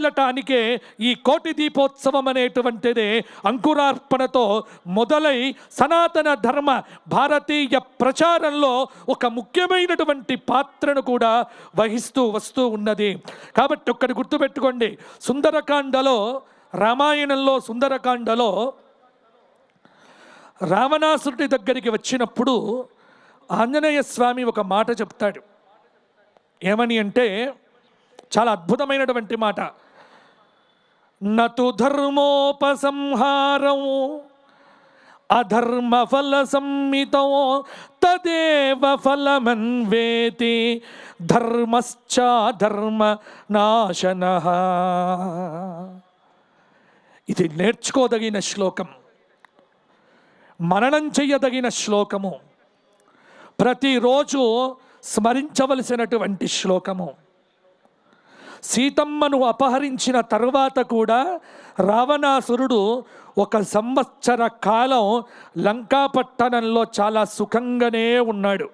వెళ్ళటానికే ఈ కోటి దీపోత్సవం అనేటువంటిది అంకురార్పణతో మొదలై సనాతన ధర్మ భారతీయ ప్రచారంలో ఒక ముఖ్యమైనటువంటి పాత్రను కూడా వహిస్తూ వస్తూ ఉన్నది. కాబట్టి ఒక్కటి గుర్తుపెట్టుకోండి. సుందరకాండలో రామాయణంలో సుందరకాండలో రావణాసురుడి దగ్గరికి వచ్చినప్పుడు ఆంజనేయ స్వామి ఒక మాట చెప్తాడు. ఏమని అంటే చాలా అద్భుతమైనటువంటి మాట. నతు ధర్మోపసంహారం అధర్మ ఫల సంహితో తదేవ ఫలమన్వేతి ధర్మశ్చాధర్మ నాశన. ఇది నేర్చుకోదగిన శ్లోకం. మననం చేయదగిన శ్లోకము. ప్రతిరోజు స్మరించవలసినటువంటి శ్లోకము. సీతమ్మను అపహరించిన తర్వాత కూడా రావణాసురుడు ఒక సంవత్సర కాలం లంకాపట్టణంలో చాలా సుఖంగానే ఉన్నాడు.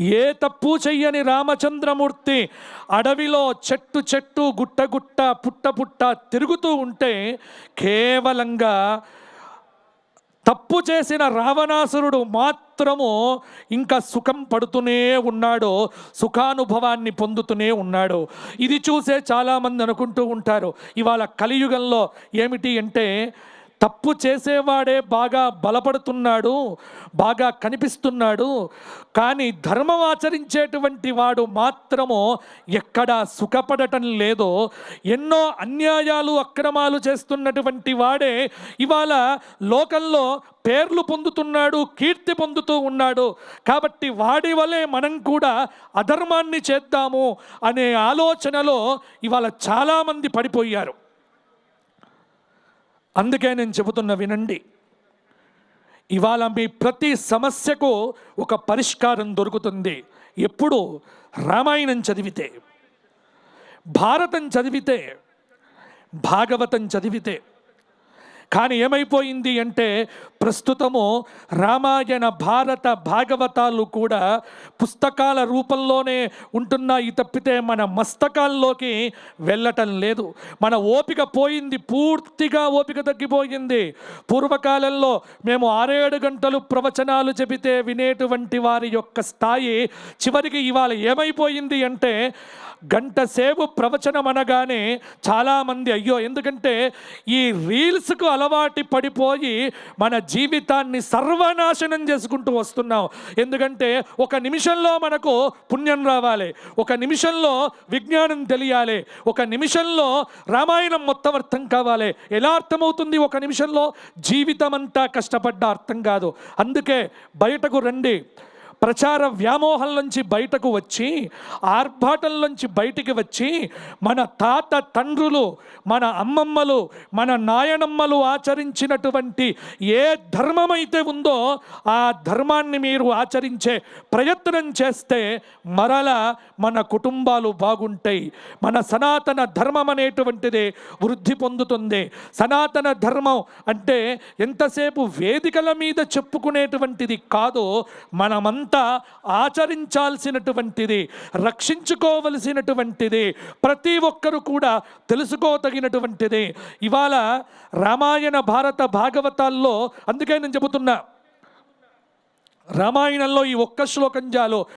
ఏ తప్పు చెయ్యని రామచంద్రమూర్తి అడవిలో చెట్టు చెట్టు గుట్ట గుట్ట పుట్ట పుట్ట తిరుగుతూ ఉంటే కేవలంగా తప్పు చేసిన రావణాసురుడు మాత్రము ఇంకా సుఖం పడుతూనే ఉన్నాడు సుఖానుభవాన్ని పొందుతూనే ఉన్నాడు. ఇది చూసే చాలామంది అనుకుంటూ ఉంటారు ఇవాళ కలియుగంలో ఏమిటి అంటే తప్పు చేసేవాడే బాగా బలపడుతున్నాడు బాగా కనిపిస్తున్నాడు. కానీ ధర్మం ఆచరించేటువంటి వాడు మాత్రము ఎక్కడా సుఖపడటం లేదో. ఎన్నో అన్యాయాలు అక్రమాలు చేస్తున్నటువంటి వాడే ఇవాళ లోకంలో పేర్లు పొందుతున్నాడు కీర్తి పొందుతూ ఉన్నాడు. కాబట్టి వాడి వలె మనం కూడా అధర్మాన్ని చేద్దాము అనే ఆలోచనలో ఇవాళ చాలామంది పడిపోయారు. అందుకే నేను చెబుతున్న వినండి. ఇవాళ మీ ప్రతి సమస్యకు ఒక పరిష్కారం దొరుకుతుంది. ఎప్పుడు? రామాయణం చదివితే. భారతం చదివితే. భాగవతం చదివితే. కానీ ఏమైపోయింది అంటే ప్రస్తుతము రామాయణ భారత భాగవతాలు కూడా పుస్తకాల రూపంలోనే ఉంటున్నాయి తప్పితే మన మస్తకాల్లోకి వెళ్ళటం లేదు. మన ఓపిక పోయింది పూర్తిగా ఓపిక తగ్గిపోయింది. పూర్వకాలంలో మేము ఆరేడు గంటలు ప్రవచనాలు చెబితే వినేటువంటి వారి యొక్క స్థాయి చివరికి ఇవాళ ఏమైపోయింది అంటే గంట సేపు ప్రవచనం అనగానే చాలామంది అయ్యో ఎందుకంటే ఈ రీల్స్కు అలవాటు పడిపోయి మన జీవితాన్ని సర్వనాశనం చేసుకుంటూ వస్తున్నాం. ఎందుకంటే ఒక నిమిషంలో మనకు పుణ్యం రావాలి ఒక నిమిషంలో విజ్ఞానం తెలియాలి ఒక నిమిషంలో రామాయణం మొత్తం అర్థం కావాలి. ఎలా అర్థమవుతుంది ఒక నిమిషంలో? జీవితం అంతా కష్టపడ్డ అర్థం కాదు. అందుకే బయటకు రండి. ప్రచార వ్యామోహం నుంచి బయటకు వచ్చి ఆర్భాటంలోంచి బయటికి వచ్చి మన తాత తండ్రులు మన అమ్మమ్మలు మన నాయనమ్మలు ఆచరించినటువంటి ఏ ధర్మమైతే ఉందో ఆ ధర్మాన్ని మీరు ఆచరించే ప్రయత్నం చేస్తే మరల మన కుటుంబాలు బాగుంటాయి. మన సనాతన ధర్మం అనేటువంటిది వృద్ధి పొందుతుంది. సనాతన ధర్మం అంటే ఎంతసేపు వేదికల మీద చెప్పుకునేటువంటిది కాదు మనమంతా ఆచరించాల్సినటువంటిది రక్షించుకోవలసినటువంటిది ప్రతి ఒక్కరు కూడా తెలుసుకోదగినటువంటిది. ఇవాళ రామాయణ భారత భాగవతాల్లో అందుకే నేను చెబుతున్నా రామాయణంలో ఈ ఒక్క శ్లోకం చాలు.